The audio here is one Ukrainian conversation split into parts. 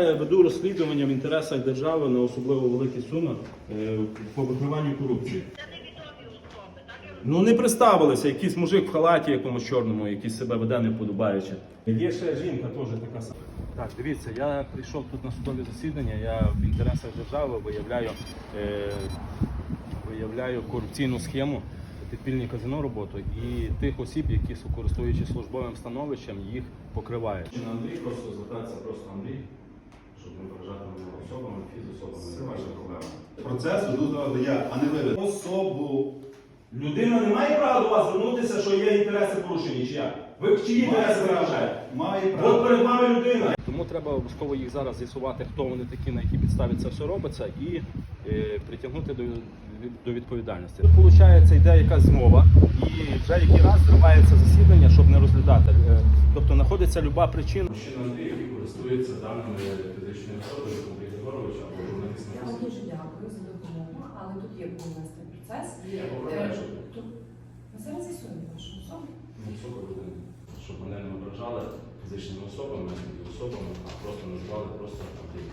Веду розслідування в інтересах держави на особливо великі суми е, по викриванню корупції. Ну не представилися, якийсь мужик в халаті якомусь чорному, який себе веде не подобаючи. Є ще жінка теж така сама. Так, дивіться, я прийшов тут на судове засідання, я в інтересах держави виявляю, е, виявляю корупційну схему, підпільні казино роботу і тих осіб, які користуючись службовим становищем, їх покривають. Чи на Андрій просто звертається просто Андрій, щоб не вражати особами, фізособами. Це ваша проблема. Процес суду я, а не ви. Особу. Людина не має права до вас звернутися, що є інтереси порушені, чи як? Ви чиї інтереси виражаєте? Має От право. перед вами людина. Тому треба обов'язково їх зараз з'ясувати, хто вони такі, на якій підставі це все робиться, і е, притягнути до, до відповідальності. Получається, йде якась змова, і вже який раз зривається засідання, щоб не розглядати. Е, тобто знаходиться люба причина. Користується даними фізичної особи, Андрій Григоровича або журналістом. Я вам дуже дякую за допомогу, але тут є повністю процес. Я. Е, тут- Ми зараз з'ясуємо вашу особу. Ну, особи людини, щоб мене не ображали фізичними особами і особами, а просто називали просто Андрій.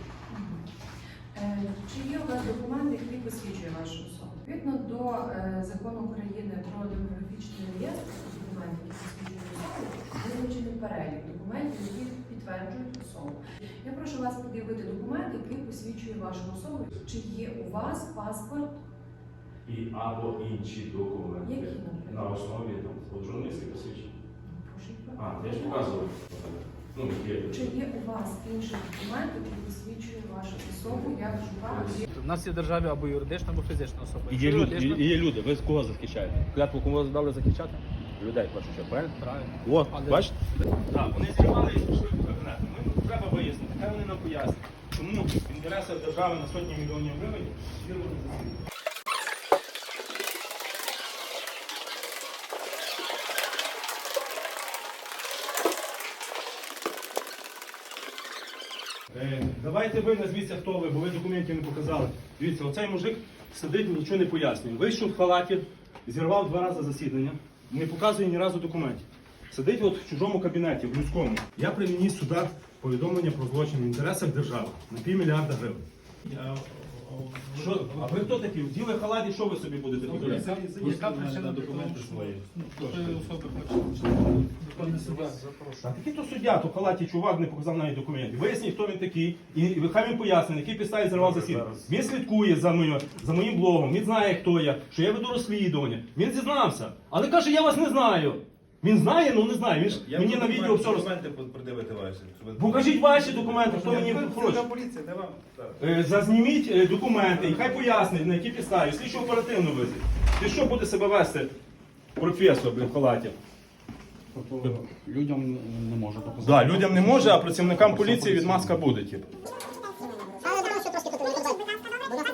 Е, Чи є у вас документ, який посвідчує вашу особу? Відповідно до е, закону України про демографічний реєстр документів, які посвідчують особу, визначений перелік документів, які підтверджують особу. Я прошу вас пред'явити документ, який посвідчує вашу особу. Чи є у вас паспорт? І або інші документи Які, наприклад? на основі там, журналістських посвідчень. Прошу. А, я ж показував. Ну, є. Чи є у вас інший документ, який посвідчує вашу особу як журналіста? У нас є в державі або юридична, або фізична особа. І є Якщо люди, юридична, і є люди. Ви кого захищаєте? Клятву кому дали захищати? Людей, першу чергу, правильно? Правильно. От, Але- бачите? Так, вони зірвали і пішли в кабінет. Ми треба вияснити, хай вони нам пояснять, чому в інтересах держави на сотні мільйонів гривень фірми не засідали. Е, Давайте ви назвіться, хто ви, бо ви документів не показали. Дивіться, оцей мужик сидить, нічого не пояснює. Вийшов в халаті, зірвав два рази засідання, не показує ні разу документів. Сидить от в чужому кабінеті, в людському. Я приніс сюди повідомлення про злочин в інтересах держави на півмільярда гривень. Що, а ви хто такі? Вділи халаті, що ви собі будете подивитися? Яка причина документи свої? Запрошує. А такий то суддя, то в халаті чувак не показав навіть документів. Виясніть, хто він такий, і і хай він пояснить, на якій підставі зірвав засідання. Він слідкує за моїм, за моїм блогом, він знає, хто я, що я веду розслідування. Він зізнався. Але каже, я вас не знаю. Він знає, ну не знає. Він ж мені на відео все роз... документи придивити ваші. Покажіть ваші документи, хто мені хоче. поліція, не вам. Так. Е, Зазніміть е, документи і хай пояснить, на якій підставі. Слідчо оперативно визить. Ти що буде себе вести, професор блін, в халаті? Людям не може показати. Да, людям не може, а працівникам поліції відмазка буде. Типу. Але того, що трошки тут не Будь ласка,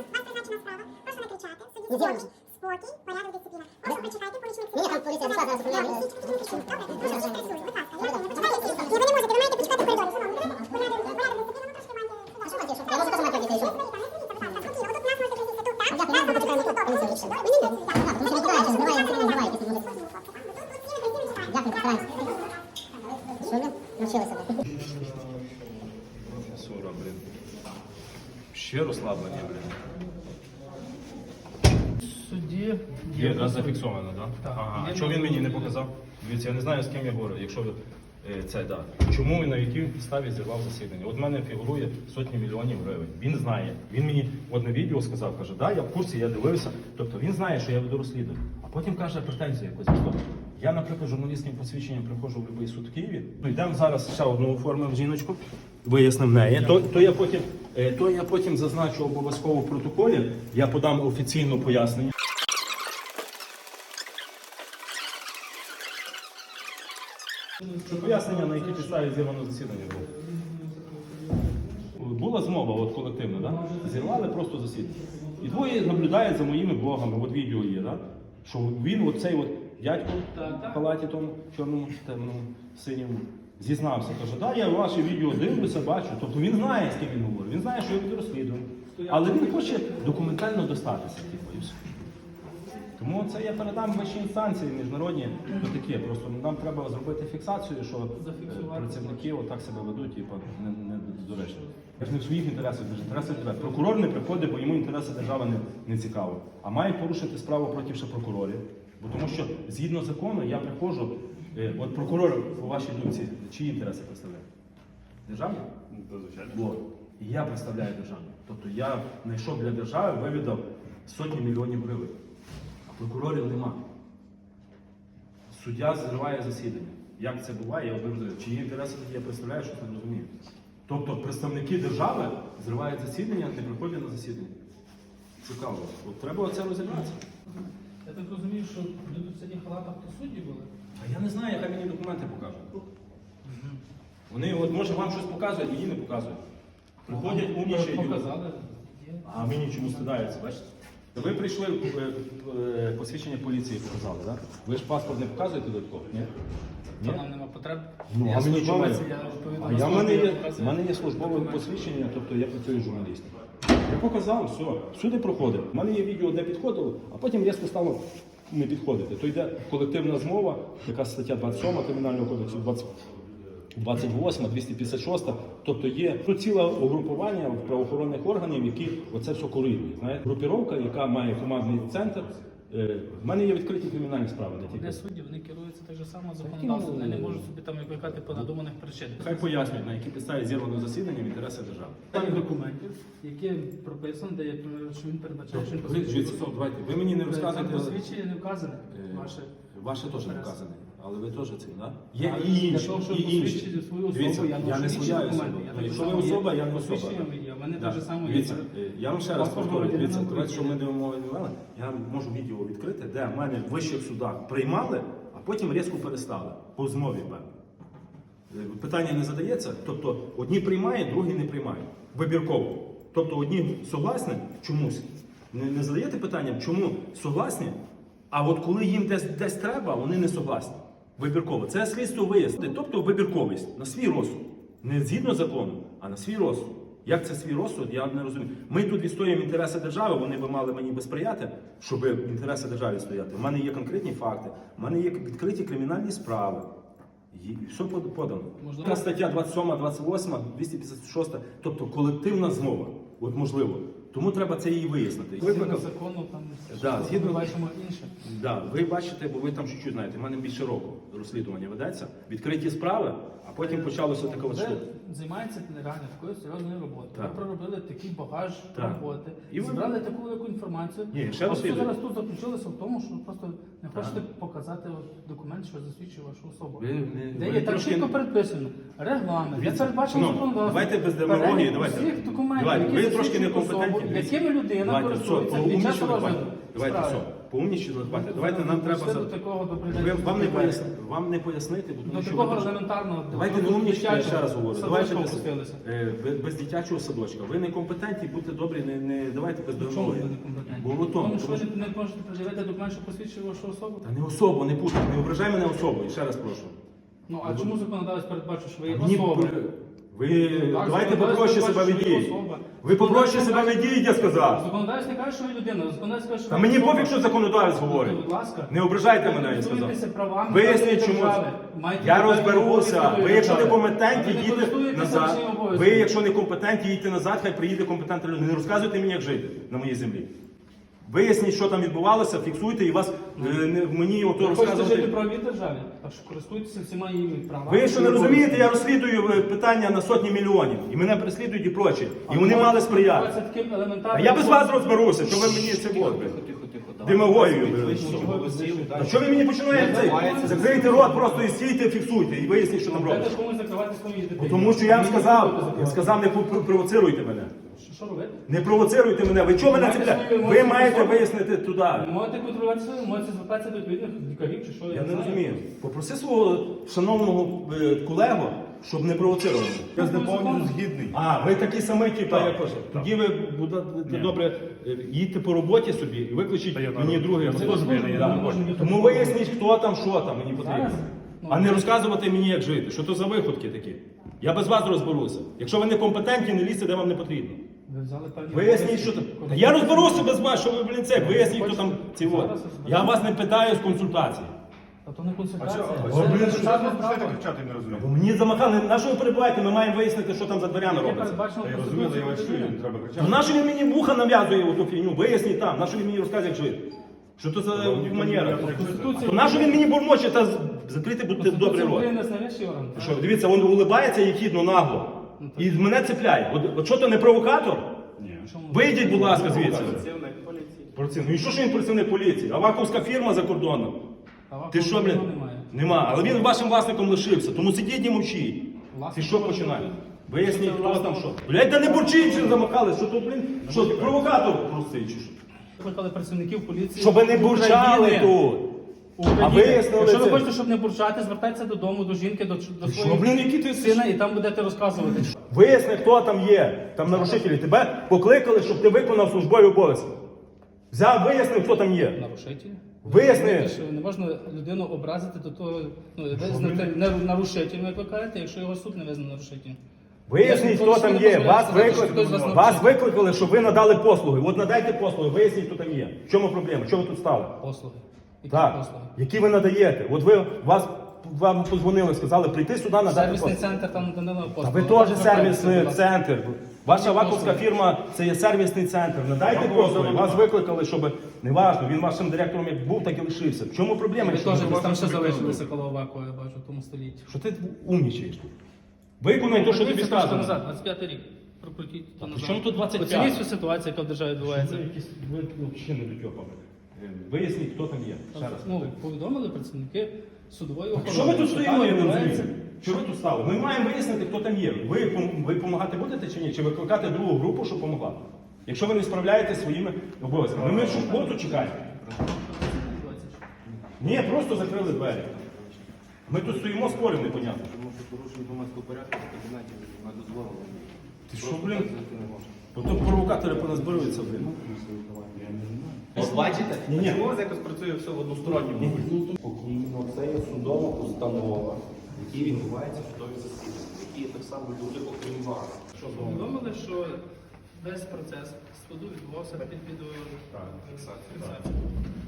Прошу не кричати. Зйомиш. Спокій, порядок, дисципліна. Прошу почекайте, поручник. Ні, там поліція зайшла, зараз Я розмовляю. слідчі, тоді не кричу. Добре, прошу, ще працюю. Будь ласка, я почекайте. Ні, ви не можете, ви маєте почекати в коридорі. Шановні, порядок, порядок, дисципліна, ну трошки маєте... А що маєте, що? Я можу теж мати дітей, що? Спокійно, отут нас можете присісти тут, так? Дякую, ми почекаємо тут. Мені не Мені не Тому що ви що збиває, це не збиває, якісь люди. Дякую, постараємося. Що ви? Навчилися. Професора, блін. Ще розслаблення, блін. Судді Є, да, зафіксовано, так? Так. Ага. А Є чого він мені не показав? Дивіться, я не знаю, з ким я говорю. Якщо ви е, це да. Чому і на якій підставі зірвав засідання? От в мене фігурує сотні мільйонів гривень. Він знає. Він мені одне відео сказав, каже, да, я в курсі, я дивився. Тобто він знає, що я веду розслідування. А потім каже претензію якусь висловлює. Я, наприклад, журналістським посвідченням приходжу в будь-який суд в Києві. Ну, йдемо зараз ще одну оформив жіночку, вияснив неї. То, то, я потім, е, то я потім зазначу обов'язково в протоколі, я подам офіційне пояснення. Пояснення, на якій підставі зірвано засідання було? Була змова от колективна, да? зірвали просто засідання. І двоє наблюдають за моїми блогами, от відео є, да? що він, оцей от дядько в халаті тому чорному темному синьому, зізнався. Каже, да, я ваші відео дивлюся, бачу. Тобто він знає, з ким він говорить, він знає, що я веду розслідування. Але він хоче документально достатися, типу, і все. Тому це я передам вищій інстанції міжнародні то таке. Просто нам треба зробити фіксацію, що е, працівники отак себе ведуть, типу, не, не доречно. Я ж не в своїх інтересах, це ж інтереси тебе. Прокурор не приходить, бо йому інтереси держави не, не цікаво. А має порушити справу проти ще прокурорів. Бо тому що згідно закону я приходжу, е, от прокурор у вашій думці, чиї інтереси представляє? Державні? Вот. І я представляю державу. Тобто я знайшов для держави, вивідав сотні мільйонів гривень. Прокурорів нема. Суддя зриває засідання. Як це буває, я обираю. Чиї інтереси тоді я представляю, щось не розумію. Тобто представники держави зривають засідання, не приходять на засідання. Цікаво. От треба оце розібратися. Я так розумію, що люди в синіх халатах то судді були. А я не знаю, яка мені документи покажуть. Вони, от може вам щось показують, мені не показують. Приходять умніші люди. Показали. А мені чому стидаються, бачите? Ви прийшли е, е, посвідчення поліції показали, так? Ви ж паспорт не показуєте додатково? Ні? Ні? Нам нема потреб. Ну, а мені чому? А я в мене є, в мене є службове посвідчення, тобто я працюю журналістом. Я показав, все, всюди проходить. У мене є відео, де підходило, а потім різко стало не підходити. То йде колективна змова, яка стаття 27 Кримінального кодексу, 20 28, 256, тобто є ну, ціле угрупування правоохоронних органів, які оце все коригують. Знаєте, групіровка, яка має командний центр. Е, В мене є відкриті кримінальні справи, не тільки. судді, вони керуються так же само законодавством, вони не можуть собі там викликати по надуманих причинах. Хай пояснюють, на якій підставі зірвано засідання в інтереси держави. Там документів, які прописано, де є, що він передбачає, що він давайте, ви мені не розказуєте. Посвідчення не вказане. Е, Ваше. Ваше теж не вказане, але ви теж це, да? Є Але і для інші, того, щоб і інші. посвідчити свою особу, Дивіться, я я ношу не інші своя особа. документи. Я так Якщо ви само є. особа, я не особа. Посвідчення є, в мене Да. так само є. Дивіться, е, я вам ще раз Паспорт дивіться, громадянина давайте, що ми України. дивимо Вела, я можу відео відкрити, де в мене в вищих судах приймали, а потім різко перестали. По змові певно. Е, Питання не задається, тобто одні приймають, другі не приймають. Вибірково. Тобто одні согласні чомусь. Не, не задаєте питання, чому согласні, а от коли їм десь, десь треба, вони не согласні. Вибірково. Це слідство вияснити. Тобто вибірковість на свій розсуд. Не згідно закону, а на свій розсуд. Як це свій розсуд, я не розумію. Ми тут відстоюємо інтереси держави, вони би мали мені би сприяти, щоб інтереси держави стояти. У мене є конкретні факти, у мене є відкриті кримінальні справи. І все подано. Можливо. Стаття 27, 28, 256, тобто колективна змова. От можливо. Тому треба це її вияснити. Згідно закону, там Да, ми згідно- бачимо інше. Да, ви бачите, бо ви там чуть-чуть знаєте, в мене більше року розслідування ведеться. Відкриті справи, а потім почалося таке от штука. займаєтеся реально такою серйозною роботою. Так. Ви проробили такий багаж Так. роботи, І ви- зібрали таку велику інформацію. Ні, ще а зараз тут заключилося в тому, що просто не хочете показати от документ, що засвідчує вашу особу. Ви не- Де ви є так трошки- чітко передписано. Регламент, де Дивіться, передбачено шановні, законодавство. давайте без демагогії, давайте. всіх документів, Давайте, які ви трошки засвідчують некомпетентні, особу, дивіться. якими людина Давайте, все, користується під час розгляду Давайте, все, справи. Поумнічили, давайте. Давайте нам треба... Все за- до такого Ви, вам, не пояснити, вам не пояснити, бо тому До що такого ви дуже- елементарного. Давайте до не умнічте, я ще раз говорю. Давайте без, опустилися. е, без, без дитячого садочка. Ви некомпетентні, будьте добрі, не, не давайте без Чому ви не компетентні? Бо в тому, Тому що тому ви не можете пред'явити документ, що посвідчує вашу особу? Та не особу, не путай, не ображай мене особу, ще раз прошу. Ну а чому законодавець передбачив, що ви є Мені особа? пр- ви Так, давайте попроще себе передбачив, що ви ведіть. особа. Ви попроще себе ведіть, я сказав. Законодавець не каже, що ви людина, законодавець каже, що Та ви мені особа. пофіг, що законодавець говорить. Будь ласка. Не ображайте мене, я сказав. правами Виясніть, держави. чому Маєте я розберуся. Ви, якщо не компетентні, ви не їдьте користуєтеся назад. своїми Ви, якщо не компетентні, їдьте назад, хай приїде компетентна людина. Не розказуйте мені, як жити на моїй землі. Виясніть, що там відбувалося, фіксуйте і вас е, не, мені ото Ви хочете жити в правовій державі, так що користуйтеся всіма її правами. Ви що не розумієте, я розслідую е, питання на сотні мільйонів. І мене переслідують і прочі. І вони мали сприяти. Це таким А елементарним. я без вас розберуся, що ви мені це вот, блін. Демагогію. блін. Та що ви мені починаєте? цей? Закрийте рот просто і стійте, фіксуйте, і виясніть, що там Дайте робиться. комусь закривати свої дитини. Тому що я вам сказав, я сказав, не пр- провоцируйте мене. Що, що робити? Не провоцируйте мене. Ви чого мене Маєте цепляєте? свої Ви маєте собі? вияснити туди. Ви можете контролювати свої емоції, звертатися до відповідних лікарів чи що. Я не знаю. розумію. Попроси свого шановного е, колегу, щоб не провоцирував. Я з ним повністю згідний. А, ви такі самі, типа, Так, як так. тоді ви будете добре е, їдьте по роботі собі і виключіть я мені на- другий. я автомобіль. теж біля, я Да. на роботі. Тому виясніть, хто там, що там мені потрібно. Зараз? Ну, А не розказувати мені, як жити. Що то за виходки такі? Я без вас розберуся. Якщо ви не компетентні, не лізьте, де вам не потрібно. Ви взяли певні Виясніть, що там. Та Я розберуся без вас, що ви, блін, це. Виясніть, хто там ці от. Я вас не питаю з консультації. А то не консультація. Блін, що не розумію? Бо Мені замахали, на що ви перебуваєте? Ми маємо вияснити, що там за дверями Яке робиться. передбачено Та я Конституцією розумію, я вас чую, не треба кричати. на що він мені вуха нав'язує оту фігню? Виясніть там, на що він мені розказує, як жити? Що то за манера? Конституція на що він мені бурмоче та з- закрити будьте добрий рот? України це найвищий орган. Що, дивіться, він улибається і хідно нагло. І мене цепляє. От, от що то не провокатор? Ні. Вийдіть, будь ласка, звідси. Працівник. Ну і що ж він працівник поліції? Аваковська фірма за кордоном. Ти що, блін? Немає. Нема. Але він вашим власником лишився. Тому сидіть і мовчіть. Ти що починаєш? Виясніть, хто власник. там що. Блядь, та не бурчіть, що замахали. Що то, блін, що провокатор простий чи що? Викликали працівників поліції. Щоб не бурчали України. тут. А вияснили Якщо ви це. хочете, щоб не бурчати, звертайтеся додому, до жінки, до, до Що, своєї блін, які ти сина, і там будете розказувати. Виясни, хто там є, там нарушителі. Тебе покликали, щоб ти виконав службові обов'язки. Взяв, вияснив, хто там є. Нарушителі. Виясни. Що не можна людину образити до того, ну, визнати не нарушителем, як ви кажете, якщо його суд не визнає нарушителем. Виясніть, хто там є. Вас Хтось вас викликали, викликали, щоб ви надали послуги. От надайте послуги, виясніть, хто там є. В чому проблема? Чого ви тут стали? Послуги. Які Так. послуги? Які ви надаєте? От ви вас вам позвонили, сказали прийти сюди, надати Сервісний послуги. центр там Та послуги. ви теж сервісний центр. Ваша Які ваковська послуги? фірма це є сервісний центр. Надайте послуги. Вас викликали, щоб неважно, він вашим директором як був, так і лишився. В чому проблема? Ви якщо теж ви десь там ще залишилися коло Оваку, я бачу, в тому столітті. Що ти умнічаєш тут? Виконай те, що тобі Подивіться трошки сказано. назад, 25 рік. Прокрутіть то назад. тут 25? Оцініть всю ситуацію, яка в державі відбувається. Ви якісь ви взагалі не дотьопали. Виясніть, хто там є. Ще раз. Ну, повідомили працівники судової охорони. Що ми тут стоїмо, я не розумію? Що ви тут стали? Ми маємо вияснити, хто там є. Ви пом- ви допомагати будете чи ні? Чи викликати другу групу, щоб допомогла? Якщо ви не справляєтеся своїми обов'язками. Ну, Ми що кого чекаємо? Ні, просто закрили двері. Ми тут стоїмо, споримо, непонятно. Тому що порушення громадського порядку в кабінеті не дозволено. Ти що, блін? Ото провокатори поназбируються, блін. От бачите? Ні, ні. Чому у вас якось працює все в односторонньому? Спокійно, це є судова постанова, в якій відбувається судові засідання, які є так само люди, окрім вас. Що з вами? Повідомили, що весь процес суду відбувався під відеофіксацією.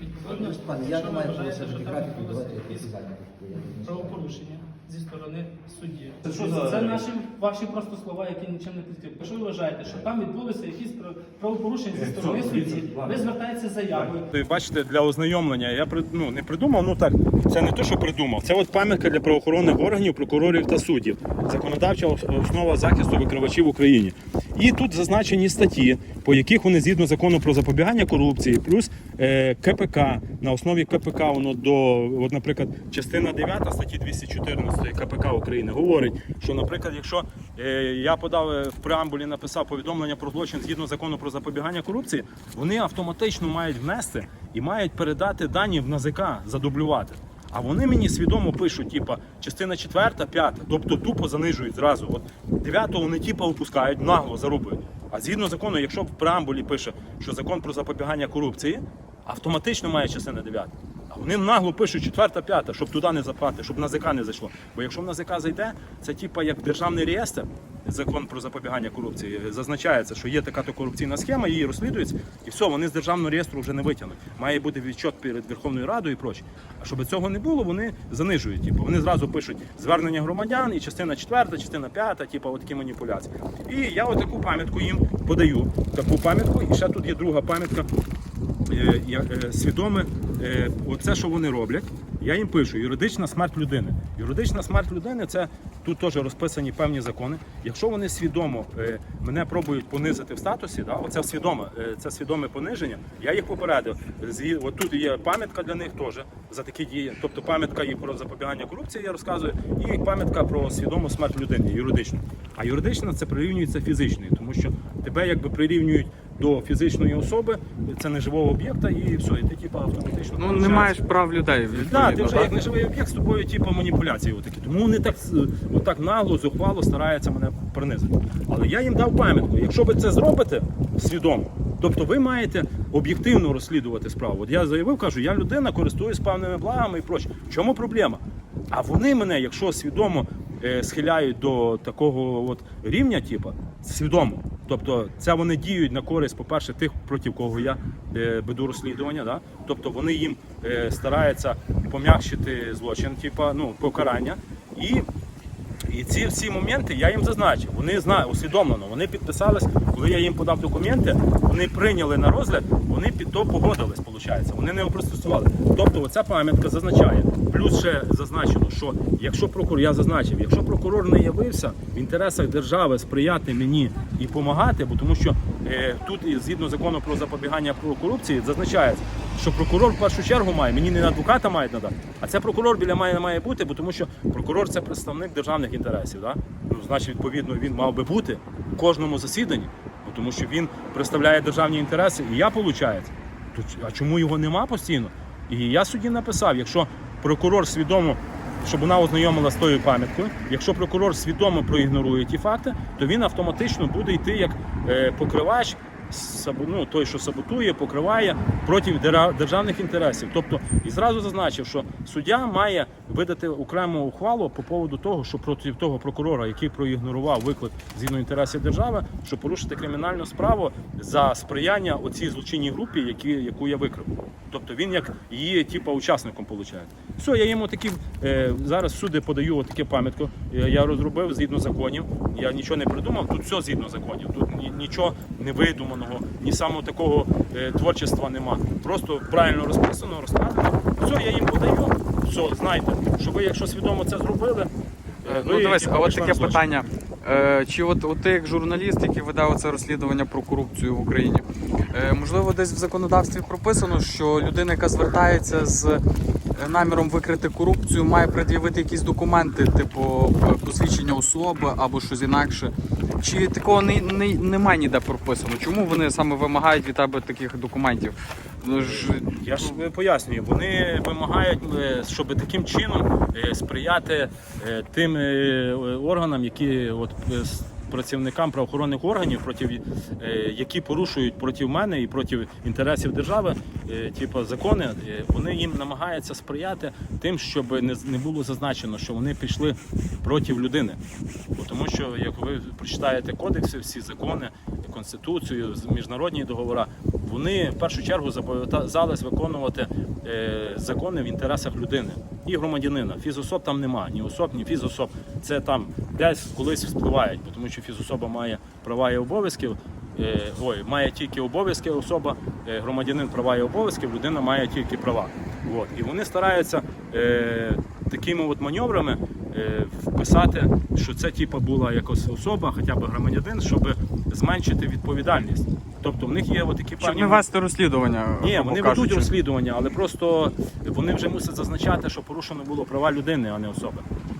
Відповідно, Пане, я якщо не ви маю вважаєте, що там графіку, відбулося давайте якісь правопорушення зі сторони судді. Це що за- Це наші ваші просто слова, які нічим не підкріплені. Якщо ви вважаєте, що там відбулися якісь прав- правопорушення зі сторони це, судді, ладно. ви звертаєтеся з заявою. Бачите, для ознайомлення я при- ну, не придумав, ну так, це не те, що придумав. Це от пам'ятка для правоохоронних органів, прокурорів та суддів. Законодавча ос- основа захисту викривачів в Україні. І тут зазначені статті, по яких вони згідно закону про запобігання корупції, плюс е, КПК. На основі КПК воно до, от, наприклад, частина 9 статті 214 КПК України говорить, що, наприклад, якщо е, я подав е, в преамбулі, написав повідомлення про злочин згідно закону про запобігання корупції, вони автоматично мають внести і мають передати дані в НАЗК, задублювати. А вони мені свідомо пишуть, типа, частина 4, 5, тобто тупо занижують зразу. От 9 вони типа опускають, нагло заробити. А згідно закону, якщо в преамбулі пише, що закон про запобігання корупції, автоматично має частина 9. Вони нагло пишуть 4, 5, щоб туди не запати, щоб на ЗК не зайшло. Бо якщо в НАЗК зайде, це типа як державний реєстр, закон про запобігання корупції, зазначається, що є така то корупційна схема, її розслідується, і все, вони з державного реєстру вже не витягнуть. Має бути відчот перед Верховною Радою і проче. А щоб цього не було, вони занижують. Типу, вони зразу пишуть звернення громадян і частина 4, частина 5, типу, отакі маніпуляції. І я отаку пам'ятку їм подаю. Таку пам'ятку, і ще тут є друга пам'ятка е, е, свідоме, оце, що вони роблять, я їм пишу юридична смерть людини. Юридична смерть людини це тут теж розписані певні закони. Якщо вони свідомо е, мене пробують понизити в статусі, да, оце свідоме, е, це свідоме пониження, я їх попередив. От тут є пам'ятка для них теж за такі дії. Тобто пам'ятка і про запобігання корупції, я розказую, і пам'ятка про свідому смерть людини, юридичну. А юридична це прирівнюється фізичною, тому що тебе якби прирівнюють до фізичної особи, це не живого об'єкта, і все, і ти типу автоматично. Ну, не маєш прав людей. Так, ти вже як неживий об'єкт з тобою, типу, маніпуляції отакі. Тому вони так, е, отак нагло, зухвало стараються мене принизити. Але я їм дав пам'ятку. Якщо ви це зробите свідомо, тобто ви маєте об'єктивно розслідувати справу. От я заявив, кажу, я людина, користуюсь певними благами і проче. В чому проблема? А вони мене, якщо свідомо е, схиляють до такого от рівня, типу, свідомо, Тобто це вони діють на користь, по-перше, тих, проти кого я е, веду розслідування. Да? Тобто вони їм е, стараються пом'якшити злочин, типа, ну, покарання. І і ці всі моменти я їм зазначив. Вони знають усвідомлено. Вони підписались, коли я їм подав документи, вони прийняли на розгляд, вони під то погодились, виходить. Вони не опростосували. Тобто, оця пам'ятка зазначає. Плюс ще зазначено, що якщо прокурор, я зазначив, якщо прокурор не явився в інтересах держави сприяти мені і допомагати, бо тому що тут і згідно закону про запобігання корупції зазначається, що прокурор в першу чергу має, мені не адвоката мають надати, а це прокурор біля мене має бути, бо тому що прокурор це представник державних інтересів. Да? Ну, значить, відповідно, він мав би бути у кожному засіданні, бо тому що він представляє державні інтереси, і я виходить. А чому його нема постійно? І я судді написав, якщо прокурор свідомо, щоб вона ознайомила з тою пам'яткою, якщо прокурор свідомо проігнорує ті факти, то він автоматично буде йти як е, покривач, ну, той, що саботує, покриває проти державних інтересів. Тобто, і зразу зазначив, що суддя має видати окрему ухвалу по поводу того, що проти того прокурора, який проігнорував виклик згідно інтересів держави, що порушити кримінальну справу за сприяння оцій злочинній групі, які, яку я викрив. Тобто він як її типу, учасником виходить. Все, я йому такі е, зараз всюди подаю таке пам'ятку. Е, Я розробив згідно законів. Я нічого не придумав. Тут все згідно законів. Тут ні, нічого не видуманого, ні самого такого е, творчества нема. Просто правильно розписано, розкладено. Все, я їм подаю. Все, знайте, що ви, якщо свідомо це зробили, е, Ну ви, дивись, типу, а от таке злочин. питання. Е, Чи от, от ти як журналіст, який веде оце розслідування про корупцію в Україні, е, можливо, десь в законодавстві прописано, що людина, яка звертається з е, наміром викрити корупцію, має пред'явити якісь документи, типу посвідчення особи або щось інакше. Чи такого не, не, немає ніде прописано? Чому вони саме вимагають від тебе таких документів? Ну ж Я ж пояснюю, вони вимагають, е, щоб таким чином е, сприяти е, тим е, органам, які от е, працівникам правоохоронних органів, проти е, які порушують проти мене і проти інтересів держави, е, типу закони, е, вони їм намагаються сприяти тим, щоб не, було зазначено, що вони пішли проти людини. Тому що, як ви прочитаєте кодекси, всі закони, конституцію, міжнародні договори, вони в першу чергу зобов'язались виконувати е, закони в інтересах людини і громадянина. Фізособ там нема, ні особ, ні фізособ. Це там десь колись вспливають, бо тому що фізособа має права і обов'язки. е, Ой, має тільки обов'язки особа, е, громадянин права і обов'язки, людина має тільки права. От. І вони стараються е, такими от маневрами е, вписати, що це типу, була якось особа, хоча б громадянин, щоб зменшити відповідальність. Тобто в них є от такі щоб певні... не вести розслідування. Ні, вони кажучи. ведуть розслідування, але просто вони вже мусять зазначати, що порушено було права людини, а не особи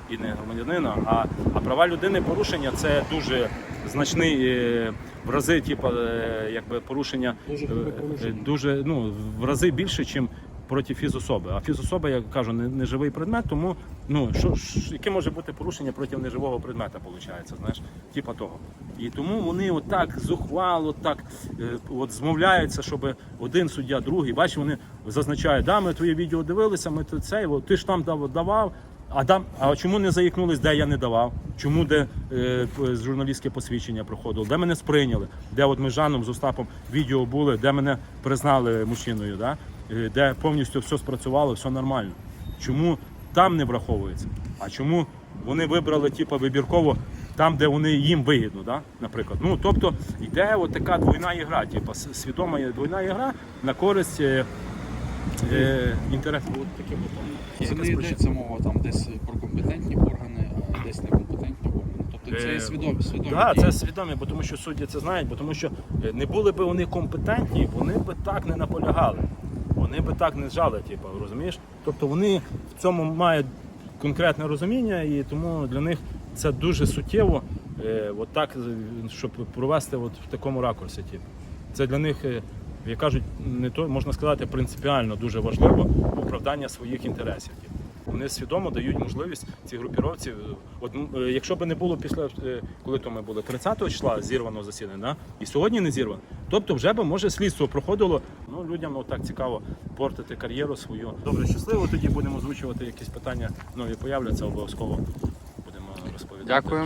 і не громадянина. А, а права людини порушення це дуже значний е, в рази, типу, е, якби порушення дуже, дуже ну, в рази більше, ніж проти фізособи. А фізособа, я кажу, не, не живий предмет, тому ну що, що яке може бути порушення проти неживого предмета, виходить, знаєш, типа того. І тому вони отак зухвало, так е, от змовляються, щоб один суддя, другий, бачиш, вони зазначають, да, ми твоє відео дивилися, ми тут це, ти ж там дав- давав. А там, а чому не заїкнулись, де я не давав? Чому де е, журналістське посвідчення проходило? Де мене сприйняли? Де от ми з Жаном з Остапом відео були, де мене признали мужчиною, да? Е, де повністю все спрацювало, все нормально. Чому там не враховується? А чому вони вибрали типу, вибірково там, де вони їм вигідно, да? наприклад. Ну тобто йде от така двойна ігра, типу, свідома двойна ігра на користь е, е, інтересів. От таке от. І не йдеться мова там десь про компетентні органи, а десь некомпетентні органи. Тобто це Е, є свідомі, свідомі Так, дії. це свідомі, бо тому що судді це знають, бо тому що е, не були б вони компетентні, вони б так не наполягали. Вони би так не жали, типу, розумієш? Тобто вони в цьому мають конкретне розуміння, і тому для них це дуже суттєво, е, от так, е, щоб провести от в такому ракурсі. Типу. Це для них, е, як кажуть, не то можна сказати, принципіально дуже важливо оправдання своїх інтересів. Типу. Вони свідомо дають можливість цій групіровці. е, От е, якщо б не було після е, коли то ми були 30 числа зірваного засідання, да? і сьогодні не зірвано, тобто вже би може слідство проходило. Ну людям отак цікаво портити кар'єру свою. Добре, щасливо. Тоді будемо озвучувати якісь питання. Нові появляться обов'язково. Будемо розповідати. Дякую.